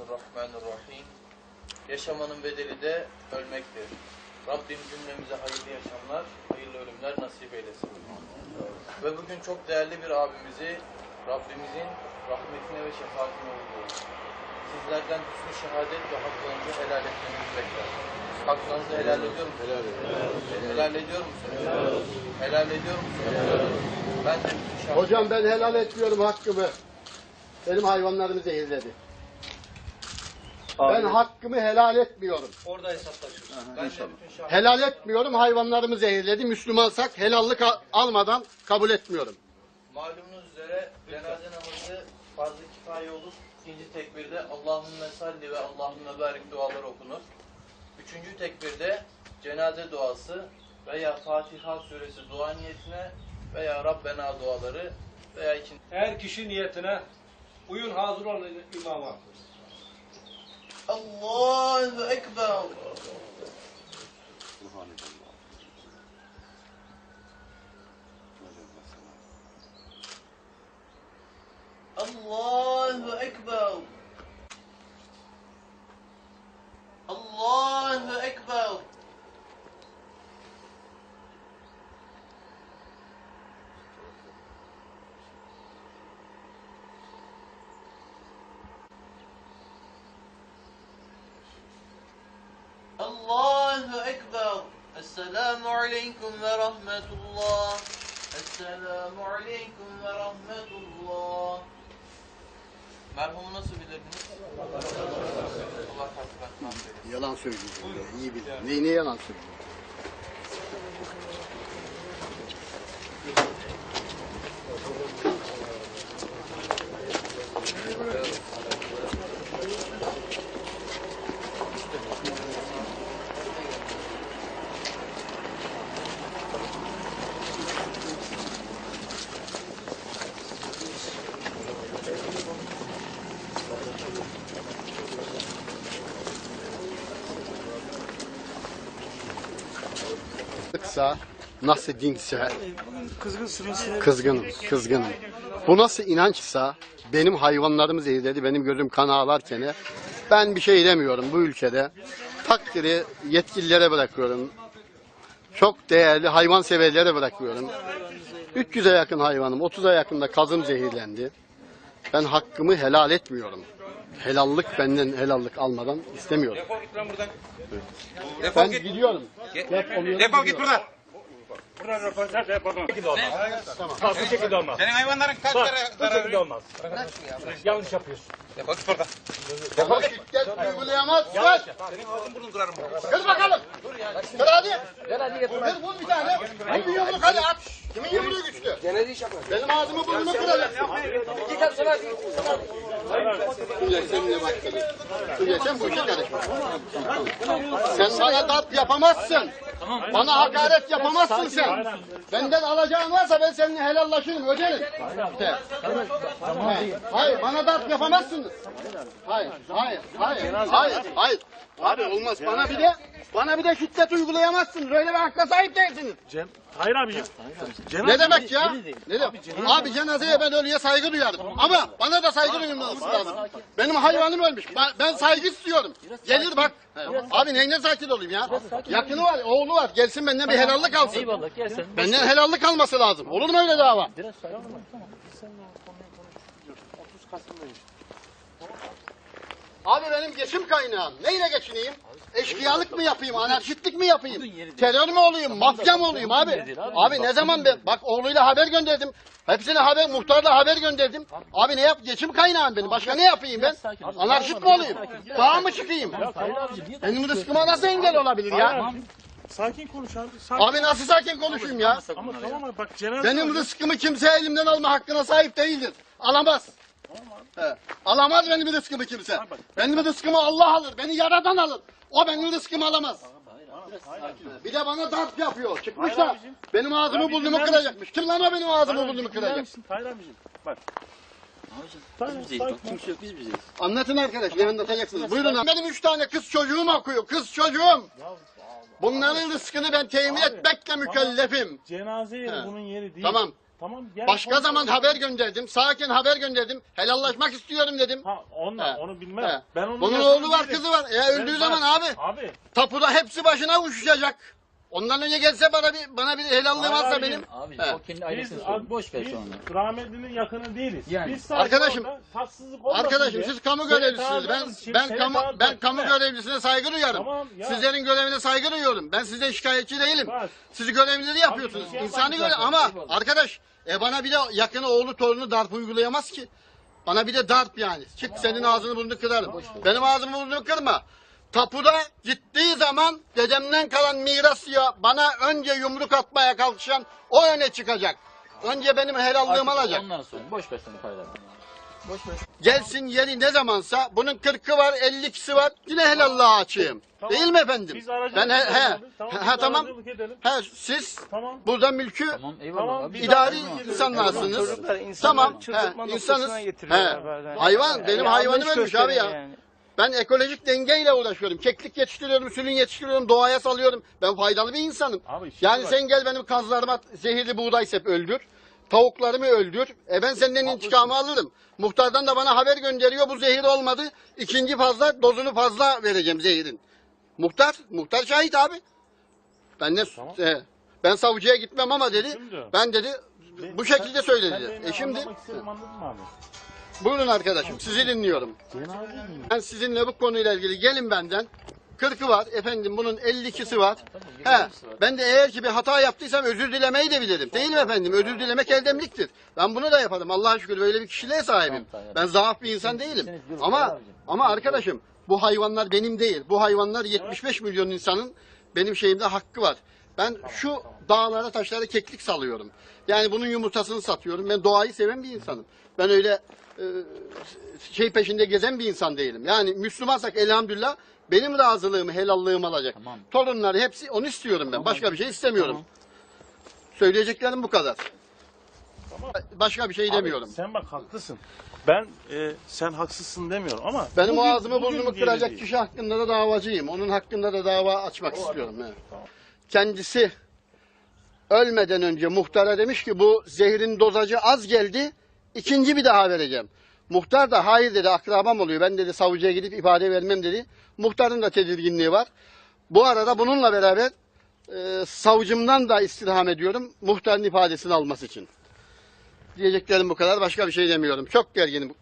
Bismillahirrahmanirrahim. Yaşamanın bedeli de ölmektir. Rabbim cümlemize hayırlı yaşamlar, hayırlı ölümler nasip eylesin. Ve bugün çok değerli bir abimizi Rabbimizin rahmetine ve şefaatine uğurluyoruz. Sizlerden hüsnü şehadet ve haklarınızı helal etmenizi bekler. Haklarınızı helal ediyor musunuz? Helal ediyor musunuz? Helal ediyor musunuz? Ben de hüsnü şehadet... Hocam ben helal etmiyorum hakkımı. Benim hayvanlarımı zehirledi. Ben hakkımı helal etmiyorum. Orada hesaplaşırız. Ben de bütün şehadet... Helal etmiyorum hayvanlarımı zehirledi. Müslümansak helallik al- almadan kabul etmiyorum. Malumunuz üzere cenaze namazı farz-ı kifaye olup ikinci tekbirde Allahümme salli ve Allahümme barik duaları okunur. Üçüncü tekbirde cenaze duası veya Fatiha suresi dua niyetine veya Rabbena duaları veya ikinci Her kişi niyetine uyun hazır olun imama. Allahu Ekber. Allahu Ekber. Allahu Ekber. Allahu Ekber. Esselamu Aleyküm ve Rahmetullah. Esselamu Aleyküm ve Rahmetullah. Merhumu nasıl bilirdiniz? Allah eylesin. Yalan söylüyorsun. ya, İyi bil. Neyine yalan söylüyorsun? Kısa, nasıl dinse, kızgınım, kızgınım. Bu nasıl inançsa, benim hayvanlarımı zehirledi, benim gözüm kan ağlarken ben bir şey demiyorum bu ülkede. Takdiri yetkililere bırakıyorum. Çok değerli hayvan severlere bırakıyorum. 300'e yakın hayvanım, 30'a yakın da kazım zehirlendi. Ben hakkımı helal etmiyorum. Helallik benden helallik almadan istemiyorum. Defol git lan buradan. Ben Defol git. gidiyorum. Ge- Defoluyorum, Defol git buradan. Buradan röportaj yapalım. Bu şekilde olmaz. Bak bu şekilde olmaz. Senin hayvanların kaç Bak kere bu zarar şekilde olmaz. Yanlış yapıyorsun. Defol git buradan. Bana şiddet uygulayamazsın. Senin ağzın burnun kırarım. Kır bakalım. Kır hadi. Kır vur bir tane. Kimin yumruk hadi at. Kimin yumruğu güçlü? Benim ağzımı burnumu kıracaksın. Tuncay seninle sen bu işe karışma. Sen bana darp yapamazsın. Bana hakaret yapamazsın sen. Benden alacağın varsa ben seninle helallaşırım, öderim. İşte. Hayır, hayır, bana darp yapamazsınız. Hayır, hayır, hayır, hayır, hayır. Abi olmaz. Bana bir de bana bir de şiddet uygulayamazsınız. Öyle bir hakka sahip değilsiniz. Hayır abicim. Ne demek ya? Ne demek? Abi cenazeye ben ölüye saygı duyarım. Ama bana da saygı duyulması lazım. Benim hayvanım ölmüş. Ben- Ben saygı istiyorum. Gelir bak. Abi neyine sakin olayım ya? Yakını var, oğlu var. Gelsin benden bir helallik alsın. Eyvallah. Benden helallik alması lazım. Olur mu öyle dava? Abi benim geçim kaynağım. Neyle geçineyim? Eşkıyalık mı yapayım, anarşistlik mi yapayım? Terör mü olayım, mafya mı olayım abi? Abi ne zaman ben, bak oğluyla haber gönderdim. Hepsine haber, muhtarla haber gönderdim. Abi ne yap, geçim kaynağım benim. Başka ne yapayım ben? Anarşist mi olayım? Dağa mı çıkayım? Benim rızkıma nasıl engel olabilir ya? Sakin konuş abi. Sakin. Abi nasıl sakin konuşayım ya? Ama tamam bak cenaze Benim rızkımı kimse elimden alma hakkına sahip değildir. Alamaz. He. Alamaz benim rızkımı kimse. Benim rızkımı Allah alır. Beni yaradan alır. O benim rızkımı alamaz. Bir de bana darp yapıyor. Çıkmış da benim ağzımı burnumu kıracakmış. Kim lan o benim ağzımı burnumu kıracak? Hayır abicim. Bak. Tamam, sakin. Anlatın arkadaş ne anlatacaksınız? Buyurun. Benim üç tane kız çocuğum okuyor. Kız çocuğum. Bunların rızkını ben temin etmekle mükellefim. Cenaze yeri bunun yeri değil. Tamam. Tamam gel. Başka konuş. zaman haber gönderdim. Sakin haber gönderdim. Helallaşmak istiyorum dedim. Ha onunla He. onu bilmem. He. Ben onun Bunun oğlu var, kızı var. Ya öldüğü Ben- zaman abi Abi. tapuda hepsi başına uçuşacak. Ondan önce gelse bana bir bana bir helalliğim Hayır varsa abi, benim. Abi He. o kendi Biz, biz, sor. Boş ver biz sonra. rahmetlinin yakını değiliz. Yani. Biz sadece Arkadaşım- orada tatsızlık olmasın Arkadaşım diye siz kamu seni görevlisiniz. Ben için ben seni kamu ben kamu görevlisine saygı duyarım. Tamam, ya. Sizlerin görevine saygı duyuyorum. Ben sizden şikayetçi değilim. Bak. Siz görevleri yapıyorsunuz. bir şey İnsani görev zaten. ama arkadaş e bana bir de yakını oğlu torunu darp uygulayamaz ki. Bana bir de darp yani. Çık senin ağzını burnunu kırarım. Benim ağzımı burnunu kırma. Tapuda gittiği zaman dedemden kalan miras ya bana önce yumruk atmaya kalkışan o öne çıkacak. Önce benim helallığımı Artık alacak. Ondan sonra boş ver sen paraları. Boş ver. Gelsin yeri ne zamansa bunun 40'ı var 52'si var yine helallığa açayım. Tamam. Değil mi efendim? Biz aracılık ben he, he, edelim. Tamam, he, biz tamam. edelim. He, siz Tamam. burada mülkü Tamam eyvallah Tamam, abi. idari edelim. insanlarsınız. Çocuklar insanları Tamam. He, insanız. He. Hayvan benim Yani hayvanım ölmüş abi ya. yani. Ben ekolojik dengeyle uğraşıyorum. Keklik yetiştiriyorum, sülün yetiştiriyorum, doğaya salıyorum. Ben faydalı bir insanım. Abi şimdi yani bak. sen gel benim kazlarıma zehirli buğday sep öldür. Tavuklarımı öldür. E ben senden intikamı alırım. Muhtardan da bana haber gönderiyor bu zehir olmadı. İkinci fazla dozunu fazla vereceğim zehirin. Muhtar, muhtar şahit abi. Ben ne Tamam. e, ben savcıya gitmem ama dedi. Şimdi. Ben dedi bu şekilde söyledi. E şimdi anlamak istedim anladın mı abi? Buyurun arkadaşım sizi dinliyorum. Ben sizinle bu konuyla ilgili gelin benden. 40'ı var efendim bunun 52'si var. He, ben de eğer ki bir hata yaptıysam özür dilemeyi de bilirim. Değil mi efendim? Özür dilemek eldemliktir. Ben bunu da yaparım. Allah'a şükür böyle bir kişiliğe sahibim. Ben zaaf bir insan değilim. Ama ama arkadaşım bu hayvanlar benim değil. Bu hayvanlar 75 milyon insanın benim şeyimde hakkı var. Ben şu dağlara taşlara keklik salıyorum. Yani bunun yumurtasını satıyorum. Ben doğayı seven bir insanım. Ben öyle şey peşinde gezen bir insan değilim. Yani Müslümansak elhamdülillah benim razılığımı, helallığımı alacak. Tamam. Torunları hepsi onu istiyorum ben. Başka bir şey istemiyorum. Söyleyeceklerim bu kadar. Başka bir şey demiyorum. Abi, sen bak haklısın. Ben e, sen haksızsın demiyorum ama Benim bugün- ağzımı burnumu kıracak kişi hakkında da davacıyım. Onun hakkında da dava açmak istiyorum. evet. Kendisi ölmeden önce muhtara demiş ki bu zehrin dozajı az geldi. İkinci bir daha vereceğim. Muhtar da hayır dedi akrabam oluyor. Ben dedi savcıya gidip ifade vermem dedi. Muhtarın da tedirginliği var. Bu arada bununla beraber e, savcımdan da istirham ediyorum. Muhtarın ifadesini alması için. Diyeceklerim bu kadar. Başka bir şey demiyorum. Çok gerginim.